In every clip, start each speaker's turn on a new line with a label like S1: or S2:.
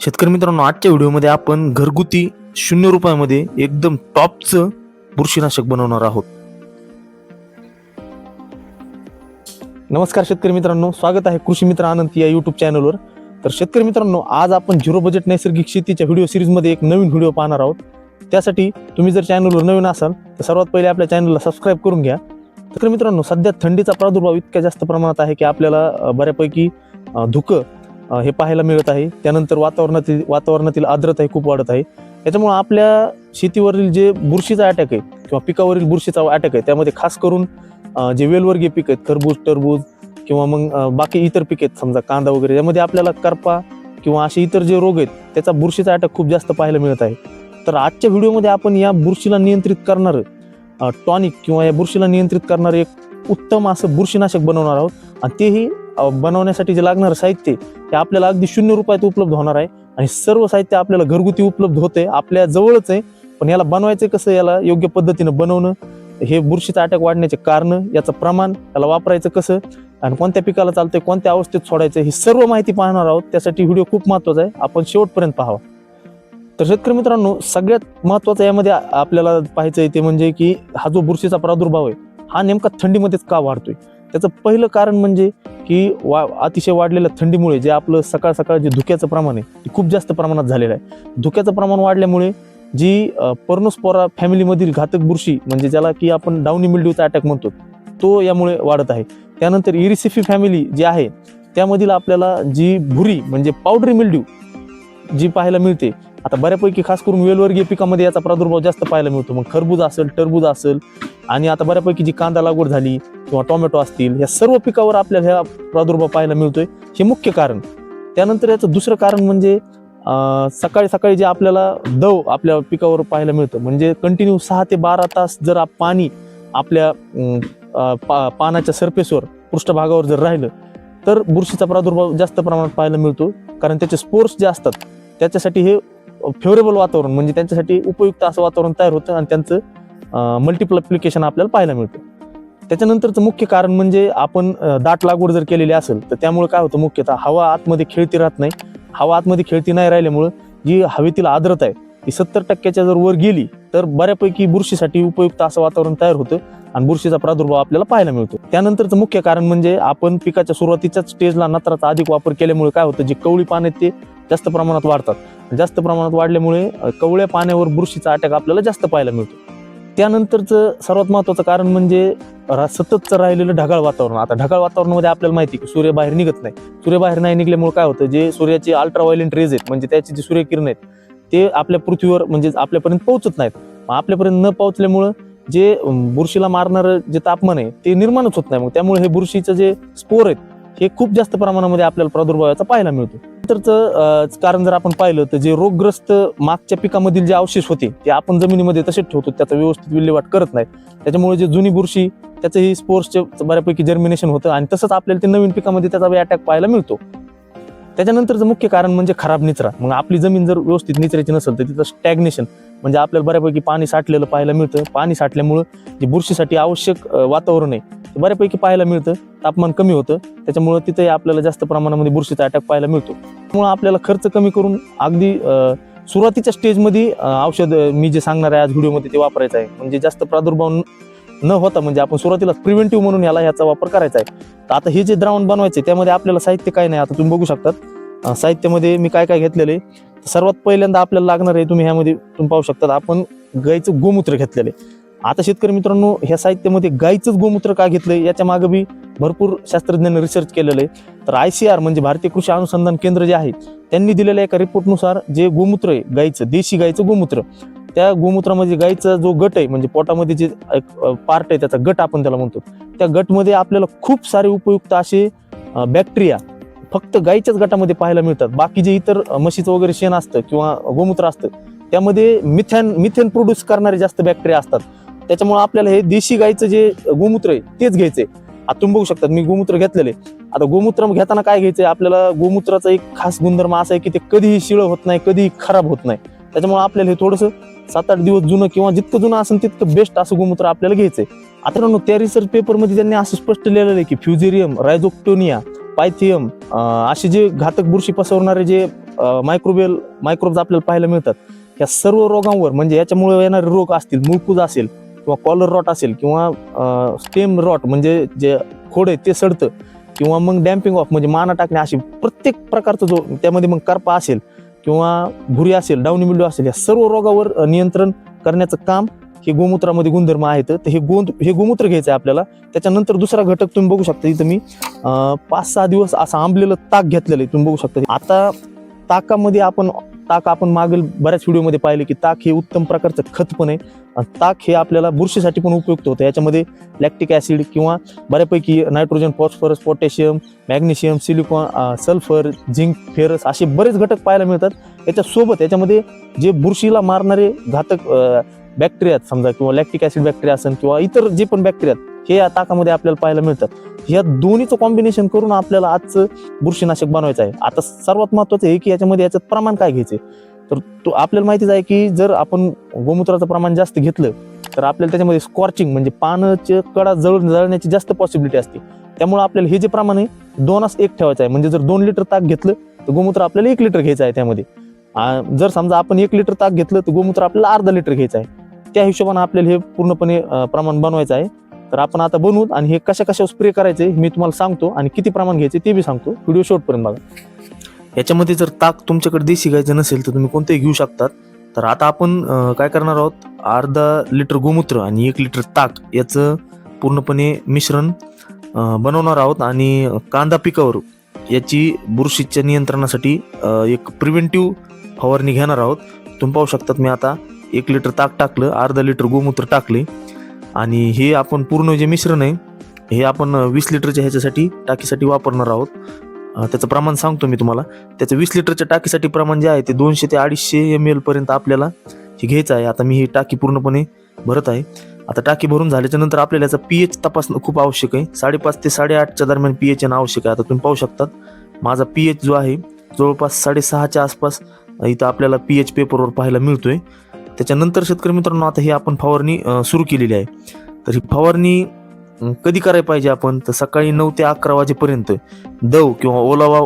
S1: शेतकरी मित्रांनो आजच्या व्हिडिओमध्ये आपण घरगुती शून्य रुपयामध्ये एकदम टॉपचं बुरशीनाशक बनवणार आहोत. नमस्कार शेतकरी मित्रांनो स्वागत आहे कृषी मित्र आनंद या युट्यूब चॅनलवर तर शेतकरी मित्रांनो आज आपण झिरो बजेट नैसर्गिक शेतीच्या व्हिडिओ सिरीजमध्ये एक नवीन व्हिडिओ पाहणार आहोत. त्यासाठी तुम्ही जर चॅनलवर नवीन असाल तर सर्वात पहिले आपल्या चॅनलला सबस्क्राईब करून घ्या. तर मित्रांनो सध्या थंडीचा प्रादुर्भाव इतक्या जास्त प्रमाणात आहे की आपल्याला बऱ्यापैकी धुकं हे पाहायला मिळत आहे. त्यानंतर वातावरणातील वातावरणातील आर्द्रता ही खूप वाढत आहे. त्याच्यामुळे आपल्या शेतीवरील जे बुरशीचा अटॅक आहे किंवा पिकावरील बुरशीचा अटॅक आहे त्यामध्ये खास करून जे वेलवर्गीय पीक आहेत खरबूज टरबूज किंवा मग बाकी इतर पिक आहेत समजा कांदा वगैरे यामध्ये आपल्याला करपा किंवा असे इतर जे रोग आहेत त्याचा बुरशीचा अटॅक खूप जास्त पाहायला मिळत आहे. तर आजच्या व्हिडिओमध्ये आपण या बुरशीला नियंत्रित करणारं टॉनिक किंवा या बुरशीला नियंत्रित करणारं एक उत्तम असं बुरशीनाशक बनवणार आहोत. आणि तेही बनवण्यासाठी जे लागणारं साहित्य ते आपल्याला अगदी शून्य रुपयात उपलब्ध होणार आहे. आणि सर्व साहित्य आपल्याला घरगुती उपलब्ध होते. आपल्या जवळच आहे. पण याला बनवायचं कसं याला योग्य पद्धतीनं बनवणं हे बुरशीचा अटॅक वाढण्याचे कारण याचं प्रमाण याला वापरायचं कसं? आणि कोणत्या पिकाला चालतंय कोणत्या अवस्थेत सोडायचं ही सर्व माहिती पाहणार आहोत. त्यासाठी व्हिडिओ खूप महत्त्वाचा आहे. आपण शेवटपर्यंत पाहावा. तर शेतकरी मित्रांनो सगळ्यात महत्वाचं यामध्ये आपल्याला पाहायचं आहे ते म्हणजे की हा जो बुरशीचा प्रादुर्भाव आहे हा नेमका थंडीमध्येच का वाढतोय? त्याचं पहिलं कारण म्हणजे की वा अतिशय वाढलेल्या थंडीमुळे जे आपलं सकाळ सकाळ जे धुक्याचं प्रमाण आहे ते खूप जास्त प्रमाणात झालेलं आहे. धुक्याचं प्रमाण वाढल्यामुळे जी पर्नोस्पोरा फॅमिलीमधील घातक बुरशी म्हणजे ज्याला की आपण डाऊनी मिल्ड्यूचा अटॅक म्हणतो तो यामुळे वाढत आहे. त्यानंतर इरिसिफी फॅमिली जी आहे त्यामधील आपल्याला जी भुरी म्हणजे पावडरी मिल्ड्यू जी पाहायला मिळते आता बऱ्यापैकी खास करून वेलवर्गीय पिकामध्ये याचा प्रादुर्भाव जास्त पाहायला मिळतो. मग खरबूज असेल टरबूज असेल आणि आता बऱ्यापैकी जी कांदा लागवड झाली किंवा टोमॅटो असतील या सर्व पिकावर आपल्याला ह्या प्रादुर्भाव पाहायला मिळतोय. हे मुख्य कारण. त्यानंतर याचं दुसरं कारण म्हणजे सकाळी सकाळी जे आपल्याला दव आपल्या पिकावर पाहायला मिळतं म्हणजे कंटिन्यू सहा ते बारा तास जर पाणी आपल्या पा पानाच्या सरफेसवर पृष्ठभागावर जर राहिलं तर बुरशीचा प्रादुर्भाव जास्त प्रमाणात पाहायला मिळतो. कारण त्याचे स्पोर्ट्स जे असतात त्याच्यासाठी हे फेवरेबल वातावरण म्हणजे त्यांच्यासाठी उपयुक्त असं वातावरण तयार होतं आणि त्यांचं मल्टिप्लिकेशन आपल्याला पाहायला मिळतं. त्याच्यानंतरचं मुख्य कारण म्हणजे आपण दाट लागवड जर केलेली असेल तर त्यामुळे काय होतं मुख्यतः हवा आतमध्ये खेळती राहत नाही. हवा आतमध्ये खेळती नाही राहिल्यामुळं जी हवेतील आर्द्रता आहे ती सत्तर टक्क्याच्या जर वर गेली तर बऱ्यापैकी बुरशीसाठी उपयुक्त असं वातावरण तयार होतं आणि बुरशीचा प्रादुर्भाव आपल्याला पाहायला मिळतो. त्यानंतरचं मुख्य कारण म्हणजे आपण पिकाच्या सुरुवातीच्याच स्टेजला नत्राचा अधिक वापर केल्यामुळे काय होतं जे कवळी पान आहेत ते जास्त प्रमाणात वाढतात. जास्त प्रमाणात वाढल्यामुळे कवळ्या पाण्यावर बुरशीचा अटॅक आपल्याला जास्त पाहायला मिळतो. त्यानंतरचं सर्वात महत्वाचं कारण म्हणजे सततचं राहिलेलं ढगाळ वातावरण. आता ढगाळ वातावरणामध्ये आपल्याला माहिती की सूर्य बाहेर निघत नाही. सूर्य बाहेर नाही निघल्यामुळे काय होतं? जे सूर्याचे अल्ट्राव्हायलेंट रेज आहेत म्हणजे त्याची जी सूर्यकिरण आहेत ते आपल्या पृथ्वीवर म्हणजे आपल्यापर्यंत पोहोचत नाहीत. मग आपल्यापर्यंत न पोहोचल्यामुळं जे बुरशीला मारणारं जे तापमान आहे ते निर्माणच होत नाही. मग त्यामुळे हे बुरशीचं जे स्पोर आहेत हे खूप जास्त प्रमाणामध्ये आपल्याला प्रादुर्भावाचा पाहायला मिळतो. नंतरचं कारण जर आपण पाहिलं तर जे रोगग्रस्त मागच्या पिकामधील जे अवशेष होते ते आपण जमिनीमध्ये तसेच ठेवतो त्याचा व्यवस्थित विल्हेवाट करत नाही. त्याच्यामुळे जे जुनी बुरशी त्याचंही स्पोर्सचे बऱ्यापैकी जर्मिनेशन होतं आणि तसंच आपल्याला ते नवीन पिकामध्ये त्याचा अटॅक पाहायला मिळतो. त्याच्यानंतरचं मुख्य कारण म्हणजे खराब निचरा. मग आपली जमीन जर व्यवस्थित निचऱ्याची नसेल तर तिथं स्टॅग्नेशन म्हणजे आपल्याला बऱ्यापैकी पाणी साठलेलं पाहायला मिळतं. पाणी साठल्यामुळं जे बुरशीसाठी आवश्यक वातावरण आहे ते बऱ्यापैकी पाहायला मिळतं. तापमान कमी होतं. त्याच्यामुळं तिथंही आपल्याला जास्त प्रमाणामध्ये बुरशीचा अटॅक पाहायला मिळतो. त्यामुळं आपल्याला खर्च कमी करून अगदी सुरुवातीच्या स्टेजमध्ये औषध मी जे सांगणार आहे आज व्हिडिओमध्ये ते वापरायचं आहे. म्हणजे जास्त प्रादुर्भाव न- होता म्हणजे आपण सुरुवातीला प्रिव्हेंटिव्ह म्हणून याला ह्याचा वापर करायचा आहे. तर आता हे जे द्रावण बनवायचे त्यामध्ये आपल्याला साहित्य काय नाही आता तुम्ही बघू शकतात. साहित्यामध्ये मी काय काय घेतलेले सर्वात पहिल्यांदा आपल्याला लागणार आहे तुम्ही ह्यामध्ये तुम्ही पाहू शकतात आपण गायचं गोमूत्र घेतलेलं आहे. आता शेतकरी मित्रांनो ह्या साहित्यामध्ये गाईचंच गोमूत्र का घेतलंय? याच्या मागे बी भरपूर शास्त्रज्ञांनी रिसर्च केलेलं आहे तर आय सी आर म्हणजे भारतीय कृषी अनुसंधान केंद्र जे आहे त्यांनी दिलेल्या एका रिपोर्टनुसार जे गोमूत्र आहे गाईचं देशी गाईचं गोमूत्र त्या गोमूत्रामध्ये गाईचा जो गट आहे म्हणजे पोटामध्ये जे पार्ट आहे त्याचा गट आपण त्याला म्हणतो. त्या गटमध्ये आपल्याला खूप सारे उपयुक्त असे बॅक्टेरिया फक्त गाईच्याच गटामध्ये पाहायला मिळतात. बाकी जे इतर म्हशीचं वगैरे शेण असतं किंवा गोमूत्र असतं त्यामध्ये मिथॅन मिथेन प्रोड्यूस करणारे जास्त बॅक्टेरिया असतात. त्याच्यामुळे आपल्याला हे देशी गाईचं जे गोमूत्र आहे तेच घ्यायचंय. आता तुम्ही बघू शकतात मी गोमूत्र घेतलेले आता गोमूत्र घेताना काय घ्यायचंय? आपल्याला गोमूत्राचा एक खास गुणधर्म असा आहे की ते कधीही शिळ होत नाही कधीही खराब होत नाही. त्याच्यामुळे आपल्याला हे थोडंसं सात आठ दिवस जुनं किंवा जितकं जुनं असेल तितकं बेस्ट असं गोमूत्र आपल्याला घ्यायचंय. आता ना त्या रिसर्च पेपरमध्ये त्यांनी असं स्पष्ट लिहिलेलं आहे की फ्युजेरियम रायझोक्टोनिया पायथियम असे जे घातक बुरशी पसरवणारे जे मायक्रोबेल मायक्रोब्स आपल्याला पाहायला मिळतात या सर्व रोगांवर म्हणजे याच्यामुळे येणारे रोग असतील मुळकूज असेल किंवा कॉलर रॉट असेल किंवा स्टेम रॉट म्हणजे जे खोड आहे ते सडतं किंवा मग डॅम्पिंग ऑफ म्हणजे माना टाकणे अशी प्रत्येक प्रकारचा जो त्यामध्ये मग करपा असेल किंवा भुरी असेल डाऊनी मिल्डू असेल या सर्व रोगावर नियंत्रण करण्याचं काम हे गोमूत्रामध्ये गुणधर्म आहेत. तर हे गोंद हे गोमूत्र घ्यायचं आहे आपल्याला. त्याच्यानंतर दुसरा घटक तुम्ही बघू शकता इथं मी पाच सहा दिवस असं आंबलेलं ताक घेतलेलं आहे. तुम्ही बघू शकता. आता ताकामध्ये आपण ताक आपण मागील बऱ्याच व्हिडिओमध्ये पाहिले की ताक हे उत्तम प्रकारचं खत पण आहे. ताक हे आपल्याला बुरशीसाठी पण उपयुक्त होतं. याच्यामध्ये लॅक्टिक ॲसिड किंवा बऱ्यापैकी nitrogen phosphorus potassium magnesium silicon sulphur zinc ferrous असे बरेच घटक पाहायला मिळतात. याच्यासोबत याच्यामध्ये जे बुरशीला मारणारे घातक बॅक्टेरिया समजा किंवा लॅक्टिक ॲसिड बॅक्टेरिया असेल किंवा इतर जे पण बॅक्टेरिया हे या ताकामध्ये आपल्याला पाहायला मिळतात. या दोन्हीचं कॉम्बिनेशन करून आपल्याला आजचं बुरशीनाशक बनवायचं आहे. आता सर्वात महत्वाचं आहे की याच्यामध्ये याचं प्रमाण काय घ्यायचं तर तो आपल्याला माहितीच आहे की जर आपण गोमूत्राचं प्रमाण जास्त घेतलं तर आपल्याला त्याच्यामध्ये स्कॉर्चिंग म्हणजे पानचे कडा जळ जळण्याची जास्त पॉसिबिलिटी असते. त्यामुळे आपल्याला हे जे प्रमाण आहे दोनास एक ठेवायचं आहे. म्हणजे जर दोन लिटर ताक घेतलं तर गोमूत्र आपल्याला एक लिटर घ्यायचं आहे त्यामध्ये. जर समजा आपण एक लिटर ताक घेतलं तर गोमूत्र आपल्याला अर्धा लिटर घ्यायचं आहे. त्या हिशोबाने आपल्याला हे पूर्णपणे प्रमाण बनवायचं आहे. तर आपण आता बनवू आणि हे कशा कशावर स्प्रे करायचे मी तुम्हाला सांगतो आणि किती प्रमाण घ्यायचे ते बी सांगतो. व्हिडिओ शॉर्टपर्यंत बघा. याच्यामध्ये जर ताक तुमच्याकडे देशी गायचं नसेल तर तुम्ही कोणतेही घेऊ शकतात. तर आता आपण काय करणार आहोत? अर्धा लिटर गोमूत्र आणि एक लिटर ताक याचं पूर्णपणे मिश्रण बनवणार आहोत आणि कांदा पिकावर याची बुरशीच्या नियंत्रणासाठी एक प्रिव्हेंटिव्ह फवारणी घेणार आहोत. तुम्ही पाहू शकतात मी आता एक लिटर ताक टाकलं अर्धा लिटर गोमूत्र टाकले आणि हे आपण पूर्ण जे मिश्रण आहे हे आपण वीस लिटरच्या ह्याच्यासाठी टाकीसाठी वापरणार आहोत. त्याचं प्रमाण सांगतो मी तुम्हाला. त्याचं वीस लिटरच्या टाकीसाठी प्रमाण जे आहे ते दोनशे ते अडीचशे एम एल पर्यंत आपल्याला हे घ्यायचं आहे. आता मी ही टाकी पूर्णपणे भरत आहे. आता टाकी भरून झाल्याच्यानंतर आपल्याला याचा पी एच तपासणं खूप आवश्यक आहे. साडेपाच ते साडेआठच्या दरम्यान पी एच येणं आवश्यक आहे. आता तुम्ही पाहू शकतात माझा पी एच जो आहे जवळपास साडेसहाच्या आसपास इथं आपल्याला पी एच पेपरवर पाहायला मिळतोय. त्याच्यानंतर शेतकरी मित्रांनो आता ही आपण फवारणी सुरू केलेली आहे. तर ही फवारणी कधी करायला पाहिजे आपण? तर सकाळी नऊ ते अकरा वाजेपर्यंत दव किंवा ओलावा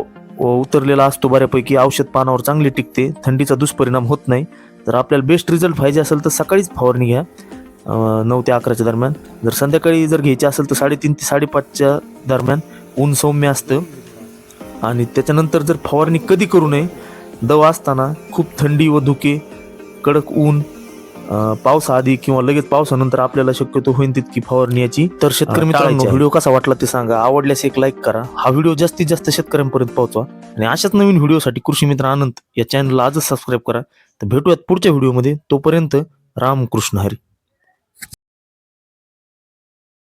S1: उतरलेला असतो बऱ्यापैकी. औषध पानावर चांगली टिकते. थंडीचा दुष्परिणाम होत नाही. जर आपल्याला बेस्ट रिझल्ट पाहिजे असेल तर सकाळीच फवारणी घ्या. नऊ ते अकराच्या दरम्यान. जर संध्याकाळी जर घ्यायची असेल तर साडेतीन ते साडेपाचच्या दरम्यान ऊन सौम्य असतं. आणि त्याच्यानंतर जर फवारणी कधी करू नये दव असताना खूप थंडी व धुके कडक ऊन अ, पावसाआधी किंवा लगेच पावसानंतर आपल्याला शक्यतो होईल तितकी फवारणी याची. तर शेतकरी मित्रांनो. व्हिडिओ कसा वाटला ते सांगा. आवडल्यास एक लाईक करा. हा व्हिडिओ जास्तीत जास्त शेतकऱ्यांपर्यंत पोहोचवा. आणि अशाच नवीन व्हिडिओसाठी कृषी मित्र आनंद या चॅनलला आजच सबस्क्राईब करा. तर भेटूयात पुढच्या व्हिडिओमध्ये. तोपर्यंत रामकृष्ण हरी.